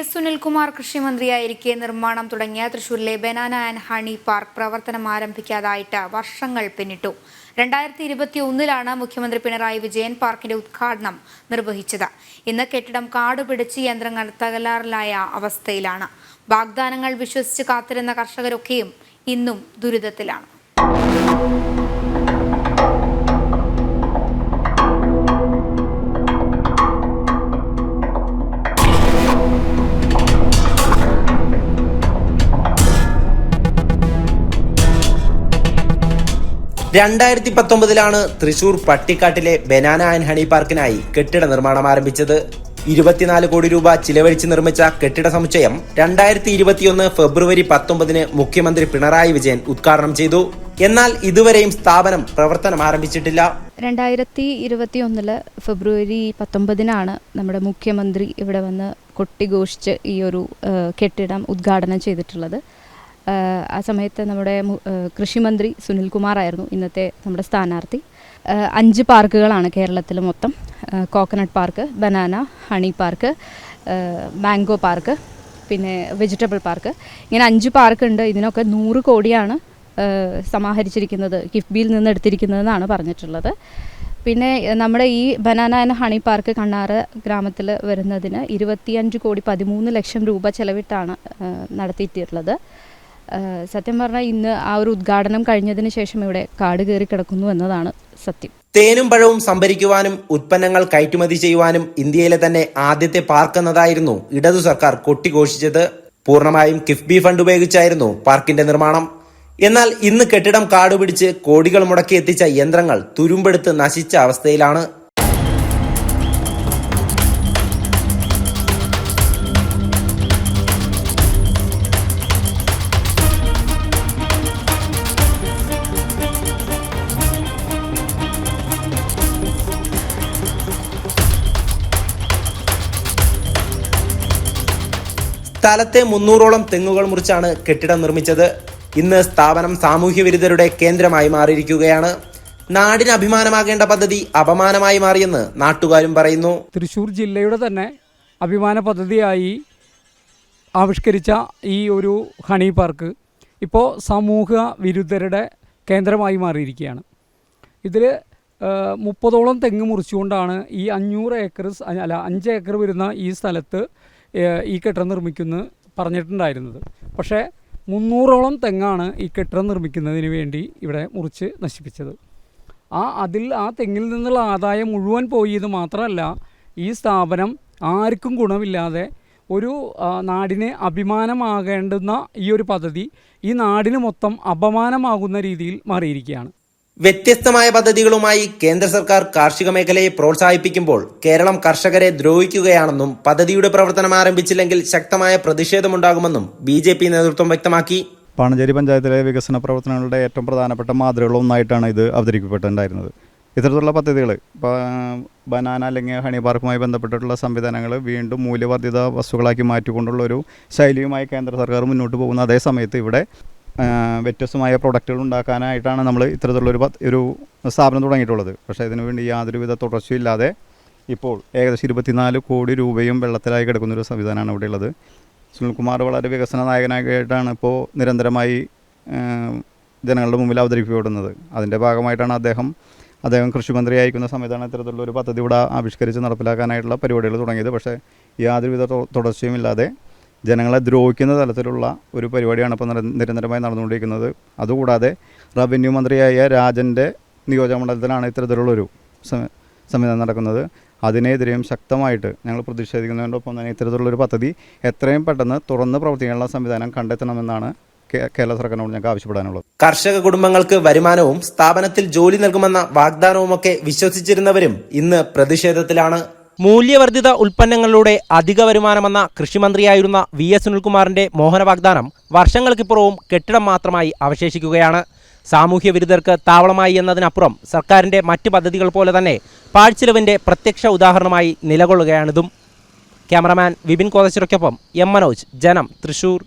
S Sunilkumar കൃഷിമന്ത്രിയായിരിക്കെ നിർമ്മാണം തുടങ്ങിയ തൃശൂരിലെ ബനാന ആൻഡ് ഹണി പാർക്ക് പ്രവർത്തനം ആരംഭിക്കാതായിട്ട് വർഷങ്ങൾ പിന്നിട്ടു. രണ്ടായിരത്തി ഇരുപത്തി ഒന്നിലാണ് മുഖ്യമന്ത്രി പിണറായി വിജയൻ പാർക്കിന്റെ ഉദ്ഘാടനം നിർവഹിച്ചത്. ഇന്ന് കെട്ടിടം കാടുപിടിച്ച് യന്ത്രങ്ങൾ തകരാറിലായ അവസ്ഥയിലാണ്. വാഗ്ദാനങ്ങൾ വിശ്വസിച്ച് കാത്തിരുന്ന കർഷകരൊക്കെയും ഇന്നും ദുരിതത്തിലാണ്. രണ്ടായിരത്തി പത്തൊമ്പതിലാണ് തൃശൂർ പട്ടിക്കാട്ടിലെ ബനാന ആൻഡ് ഹണി പാർക്കിനായി കെട്ടിട നിർമ്മാണം ആരംഭിച്ചത്. ഇരുപത്തിനാല് കോടി രൂപ ചിലവഴിച്ച് നിർമ്മിച്ച കെട്ടിട സമുച്ചയം രണ്ടായിരത്തി ഇരുപത്തിയൊന്ന് ഫെബ്രുവരി പത്തൊമ്പതിന് മുഖ്യമന്ത്രി പിണറായി വിജയൻ ഉദ്ഘാടനം ചെയ്തു. എന്നാൽ ഇതുവരെയും സ്ഥാപനം പ്രവർത്തനം ആരംഭിച്ചിട്ടില്ല. രണ്ടായിരത്തി ഇരുപത്തി ഒന്നിൽ ഫെബ്രുവരി പത്തൊമ്പതിനാണ് നമ്മുടെ മുഖ്യമന്ത്രി ഇവിടെ വന്ന് കൊട്ടിഘോഷിച്ച് ഈ ഒരു കെട്ടിടം ഉദ്ഘാടനം ചെയ്തിട്ടുള്ളത്. ആ, സമയത്ത് നമ്മുടെ കൃഷിമന്ത്രി ആയിരുന്നു ഇന്നത്തെ നമ്മുടെ സ്ഥാനാർത്ഥി. അഞ്ച് പാർക്കുകളാണ് കേരളത്തിൽ മൊത്തം. Coconut park banana honey park mango park പിന്നെ വെജിറ്റബിൾ പാർക്ക് ഇങ്ങനെ അഞ്ച് പാർക്ക് ഉണ്ട്. ഇതിനൊക്കെ നൂറ് കോടിയാണ് സമാഹരിച്ചിരിക്കുന്നത് കിഫ്ബിയിൽ നിന്ന് എടുത്തിരിക്കുന്നതെന്നാണ് പറഞ്ഞിട്ടുള്ളത്. പിന്നെ നമ്മുടെ ഈ banana and honey park Kannara ഗ്രാമത്തിൽ വരുന്നതിന് ഇരുപത്തിയഞ്ച് കോടി പതിമൂന്ന് ലക്ഷം രൂപ ചെലവിട്ടാണ് നടത്തിയിട്ടുള്ളത്. സത്യം പറഞ്ഞാൽ ഇന്ന് ആ ഒരു ഉദ്ഘാടനം കഴിഞ്ഞതിന് ശേഷം ഇവിടെ കാട് കയറി കിടക്കുന്നു എന്നതാണ് സത്യം. തേനും പഴവും സംഭരിക്കുവാനും ഉൽപ്പന്നങ്ങൾ കയറ്റുമതി ചെയ്യുവാനും ഇന്ത്യയിലെ തന്നെ ആദ്യത്തെ പാർക്ക് എന്നതായിരുന്നു ഇടതു സർക്കാർ കൊട്ടിഘോഷിച്ചത്. പൂർണമായും കിഫ്ബി ഫണ്ട് ഉപയോഗിച്ചായിരുന്നു പാർക്കിന്റെ നിർമ്മാണം. എന്നാൽ ഇന്ന് കെട്ടിടം കാടുപിടിച്ച് കോടികൾ മുടക്കി എത്തിച്ച യന്ത്രങ്ങൾ തുരുമ്പെടുത്ത് നശിച്ച അവസ്ഥയിലാണ് സ്ഥലത്തെ മുന്നൂറോളം തെങ്ങുകൾ മുറിച്ചാണ് കെട്ടിടം നിർമ്മിച്ചത്. ഇന്ന് സ്ഥാപനം സാമൂഹ്യ വിരുദ്ധരുടെ കേന്ദ്രമായി മാറിയിരിക്കുകയാണ്. നാടിന് അഭിമാനമാകേണ്ട പദ്ധതി അപമാനമായി മാറിയെന്ന് നാട്ടുകാരും പറയുന്നു. തൃശ്ശൂർ ജില്ലയുടെ തന്നെ അഭിമാന പദ്ധതിയായി ആവിഷ്കരിച്ച ഈ ഒരു ഹണി പാർക്ക് ഇപ്പോൾ സമൂഹ വിരുദ്ധരുടെ കേന്ദ്രമായി മാറിയിരിക്കുകയാണ്. ഇതിൽ മുപ്പതോളം തെങ്ങ് മുറിച്ചുകൊണ്ടാണ് ഈ അഞ്ഞൂറ് ഏക്കർ അല്ല അഞ്ച് ഏക്കർ വരുന്ന ഈ സ്ഥലത്ത് ഈ കെട്ടിടം നിർമ്മിക്കുന്നു പറഞ്ഞിട്ടുണ്ടായിരുന്നത്. പക്ഷേ മുന്നൂറോളം തെങ്ങാണ് ഈ കെട്ടിടം നിർമ്മിക്കുന്നതിന് വേണ്ടി ഇവിടെ മുറിച്ച് നശിപ്പിച്ചത്. ആ അതിൽ ആ തെങ്ങിൽ നിന്നുള്ള ആദായം മുഴുവൻ പോയി ഇത് മാത്രമല്ല ഈ സ്ഥാപനം ആർക്കും ഗുണമില്ലാതെ ഒരു നാടിന് അഭിമാനമാകേണ്ടുന്ന ഈ ഒരു പദ്ധതി ഈ നാടിന് മൊത്തം അപമാനമാകുന്ന രീതിയിൽ മാറിയിരിക്കുകയാണ്. വ്യത്യസ്തമായ പദ്ധതികളുമായി കേന്ദ്ര സർക്കാർ കാർഷിക മേഖലയെ പ്രോത്സാഹിപ്പിക്കുമ്പോൾ കേരളം കർഷകരെ ദ്രോഹിക്കുകയാണെന്നും പദ്ധതിയുടെ പ്രവർത്തനം ആരംഭിച്ചില്ലെങ്കിൽ ശക്തമായ പ്രതിഷേധമുണ്ടാകുമെന്നും ബി ജെ പി നേതൃത്വം വ്യക്തമാക്കി. പാണഞ്ചേരി പഞ്ചായത്തിലെ വികസന പ്രവർത്തനങ്ങളുടെ ഏറ്റവും പ്രധാനപ്പെട്ട മാതൃകളൊന്നായിട്ടാണ് ഇത് അവതരിപ്പിക്കപ്പെട്ടിട്ടുണ്ടായിരുന്നത്. ഇത്തരത്തിലുള്ള പദ്ധതികൾ ബനാന അല്ലെങ്കിൽ ഹണി പാർക്കുമായി ബന്ധപ്പെട്ടിട്ടുള്ള സംവിധാനങ്ങൾ വീണ്ടും മൂല്യവർദ്ധിത വസ്തുക്കളാക്കി മാറ്റിക്കൊണ്ടുള്ള ഒരു ശൈലിയുമായി കേന്ദ്ര സർക്കാർ മുന്നോട്ട് പോകുന്ന. അതേ സമയത്ത് ഇവിടെ വ്യത്യസ്തമായ പ്രൊഡക്റ്റുകൾ ഉണ്ടാക്കാനായിട്ടാണ് നമ്മൾ ഇത്തരത്തിലുള്ളൊരു ഒരു സ്ഥാപനം തുടങ്ങിയിട്ടുള്ളത്. പക്ഷേ ഇതിനു വേണ്ടി യാതൊരുവിധ തുടർച്ചയില്ലാതെ ഇപ്പോൾ ഏകദേശം ഇരുപത്തിനാല് കോടി രൂപയും വെള്ളത്തിലായി കിടക്കുന്നൊരു സംവിധാനമാണ് ഇവിടെ ഉള്ളത്. സുനിൽകുമാർ വളരെ വികസന നായകനായിട്ടാണ് ഇപ്പോൾ നിരന്തരമായി ജനങ്ങളുടെ മുമ്പിൽ അവതരിപ്പിക്കപ്പെടുന്നത്. അതിന്റെ ഭാഗമായിട്ടാണ് അദ്ദേഹം അദ്ദേഹം കൃഷിമന്ത്രിയായിരിക്കുന്ന സമയത്താണ് ഇത്തരത്തിലുള്ള ഒരു പദ്ധതി ഇവിടെ ആവിഷ്കരിച്ച് നടപ്പിലാക്കാനായിട്ടുള്ള പരിപാടികൾ തുടങ്ങിയത്. പക്ഷേ യാതൊരുവിധ തുടർച്ചയും തുടർച്ചയുമില്ലാതെ ജനങ്ങളെ ദ്രോഹിക്കുന്ന തലത്തിലുള്ള ഒരു പരിപാടിയാണ് ഇപ്പോൾ നിര- നിരന്തരമായി നടന്നുകൊണ്ടിരിക്കുന്നത്. അതുകൂടാതെ റവന്യൂ മന്ത്രിയായ രാജന്റെ നിയോജക മണ്ഡലത്തിലാണ് ഇത്തരത്തിലുള്ളൊരു സംവിധാനം നടക്കുന്നത്. അതിനെതിരെയും ശക്തമായിട്ട് ഞങ്ങൾ പ്രതിഷേധിക്കുന്നതിനോടൊപ്പം തന്നെ ഇത്തരത്തിലുള്ളൊരു പദ്ധതി എത്രയും പെട്ടെന്ന് തുറന്ന് പ്രവർത്തിക്കാനുള്ള സംവിധാനം കണ്ടെത്തണമെന്നാണ് കേരള സർക്കാരിനോട് ഞങ്ങൾക്ക് ആവശ്യപ്പെടാനുള്ളത്. കർഷക കുടുംബങ്ങൾക്ക് വരുമാനവും സ്ഥാപനത്തിൽ ജോലി നൽകുമെന്ന വാഗ്ദാനവുമൊക്കെ വിശ്വസിച്ചിരുന്നവരും ഇന്ന് പ്രതിഷേധത്തിലാണ്. മൂല്യവർദ്ധിത ഉൽപ്പന്നങ്ങളിലൂടെ അധിക വരുമാനമെന്ന കൃഷിമന്ത്രിയായിരുന്ന വി എസ് സുനിൽകുമാറിന്റെ മോഹന വാഗ്ദാനം വർഷങ്ങൾക്കിപ്പുറവും കെട്ടിടം മാത്രമായി അവശേഷിക്കുകയാണ്. സാമൂഹ്യ വിരുദ്ധർക്ക് താവളമായി എന്നതിനപ്പുറം സർക്കാരിന്റെ മറ്റ് പദ്ധതികൾ പോലെ തന്നെ പാഴ്ചിലവിന്റെ പ്രത്യക്ഷ ഉദാഹരണമായി നിലകൊള്ളുകയാണിതും. ക്യാമറമാൻ വിപിൻ കോതച്ചിറയ്ക്കൊപ്പം എം മനോജ്. ജനം തൃശൂർ.